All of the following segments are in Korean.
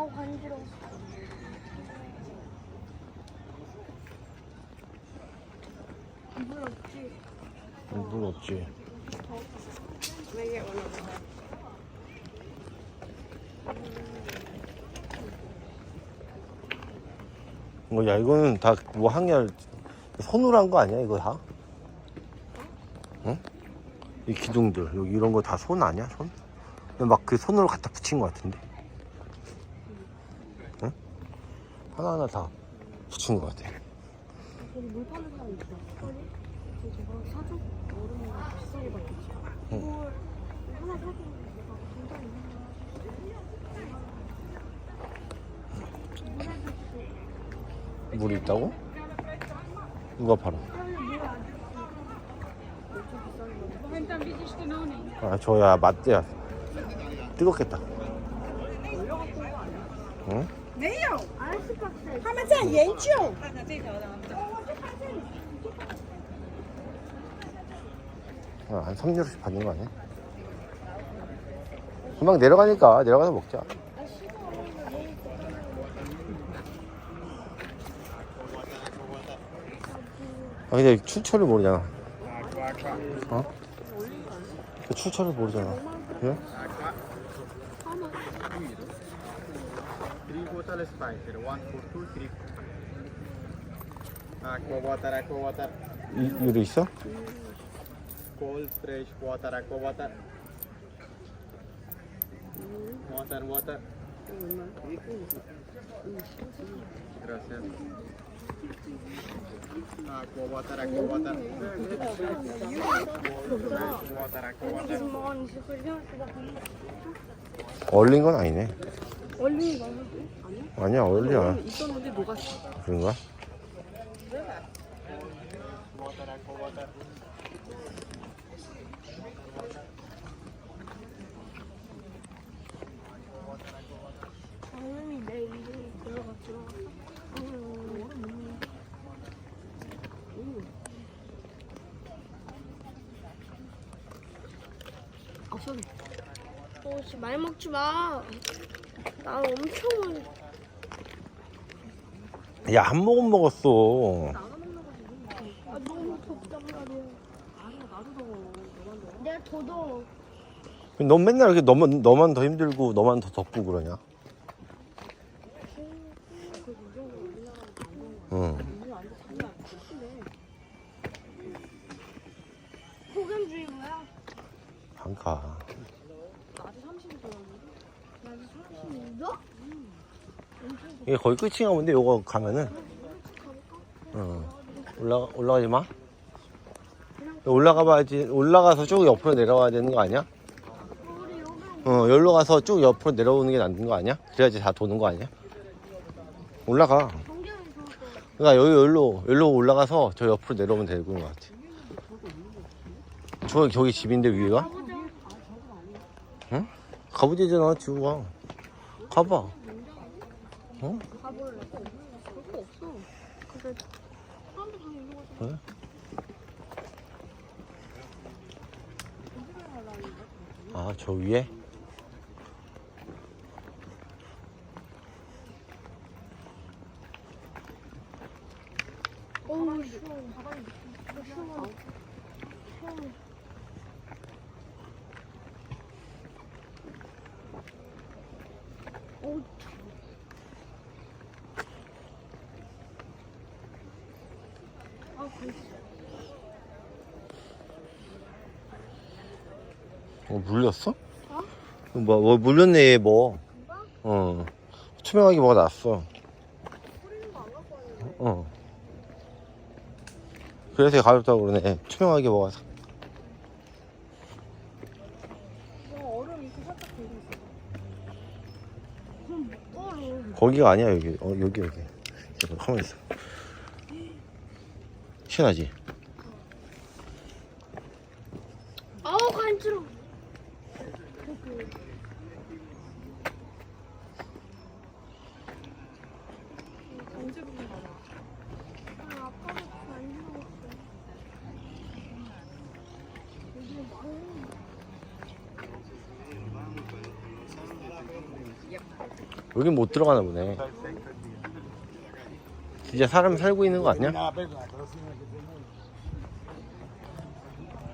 아우 간지러워. 물 없지? 물 없지. 뭐, 야, 이거는 다 뭐 항열 손으로 한 거 아니야, 이거 다? 응? 이 기둥들, 여기 이런 거 다 손 아니야, 손? 막 그 손으로 갖다 붙인 거 같은데? 응? 하나하나 다 붙인 거 같아. 여기 물 파는 사람 있어. 아니? 저거 사줘? 얼음이 비싸게 받겠지. 물 하나 내가 굉장히 물이 있다고? 누가 팔아? 아, 저야, 맞대야. 뜨겁겠다. 응? 没有， 아이스박스 他们在研究。 아, 한 3유로씩 받는 거 아니야? 금방 내려가니까 내려가서 먹자. 아, 근데 출처를 모르잖아. 어? 그 출처를 모르잖아. 예? Three bottle spice, one for two, three. Aqua water, aqua water, 이, 유로 있어? cold, fresh water, aqua water. Water, water. Gracias. Aqua water, aqua water. Fresh water, aqua water. 계속 먹었는데 그걸 생각보다 얼린 건 아니네. 얼음이 많은데? 아니야? 아니야, 얼리 안. 얼음이 있었는데 녹았어. 그런가? 입에 들어가 들어갔어. 아, 소리. 어, 진짜 많이 먹지 마. 나 엄청 야, 한 모금 먹었어. 아, 너무 덥단 말이야. 내가 더 더워. 넌 맨날 이렇게 너만, 너만 더 힘들고 너만 더 덥고 그러냐? 응. 폭염주의보야. 안 가. 낮에 30도 이게 거의 끝인가 본데, 요거 가면은. 응. 올라가, 올라가지 마. 올라가 봐야지. 올라가서 쭉 옆으로 내려와야 되는 거 아니야? 어, 여기로 가서 쭉 옆으로 내려오는 게 낫는 거 아니야? 그래야지 다 도는 거 아니야? 올라가. 그러니까 여기 여기로 여기로 올라가서 저 옆으로 내려오면 되는 것 같아. 저 저기 집인데? 가보자. 응? 가보자잖아 지금 가. 가봐. 어? 가볼래. 그거 없어. 그래. 사람들 다 일로 가자. 그래? 아 저 위에? 어우, 시원해. 어, 시원해. 시원 아. 어 물렸어? 뭐, 뭐 물렸네 얘 뭐. 어. 투명하게 뭐가 났어. 어. 그래서 얘 가볍다고 그러네. 투명하게 뭐가. 사- 어, 얼음 이렇게 살짝 들고 있어. 그럼 뭐를. 거기가 아니야 여기. 어 여기 여기. 가만 있어. 시원하지? 아우, 간지러워. 언제 부른 거야? 아, 아빠가 간지러웠어. 여기 뭐 여긴 못 들어가나 보네. 진짜 사람 살고 있는 거 아니야?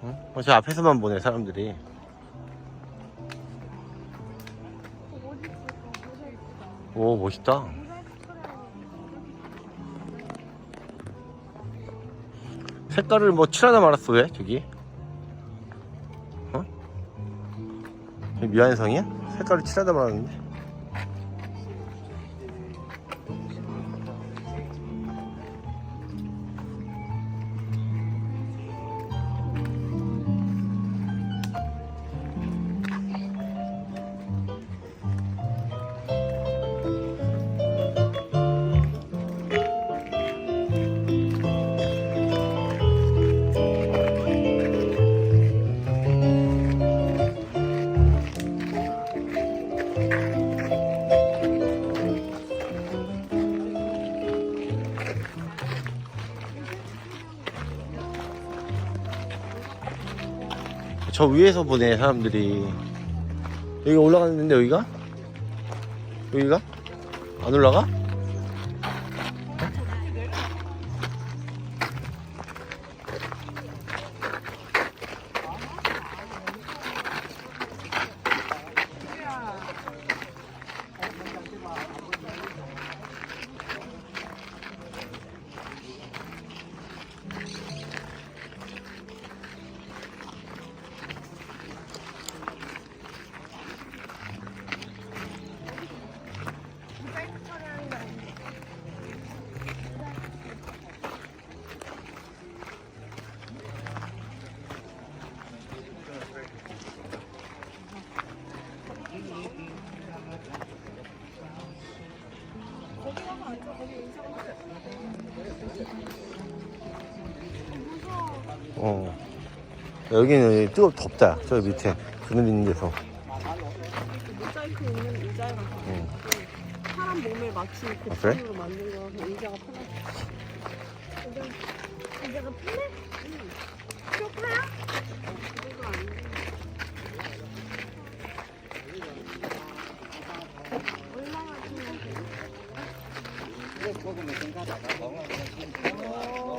어? 어, 저 앞에서만 보네 사람들이. 오 멋있다. 색깔을 뭐 칠하다 말았어 왜 저기? 어? 저기 미안성이야? 색깔을 칠하다 말았는데. 저 위에서 보네 사람들이 여기 올라갔는데 여기가? 여기가? 안 올라가? 어 여기는 뜨겁 덥다 저 밑에 그늘 있는 데서 모자이크 있는 의자가 응. 사람 몸에 맞춘 아, 그래? 고판으로 만든 거라서 의자가 편하지. 이제가 편해? 쇼파야? 그거 아니야. 얼마나 좋은데? Có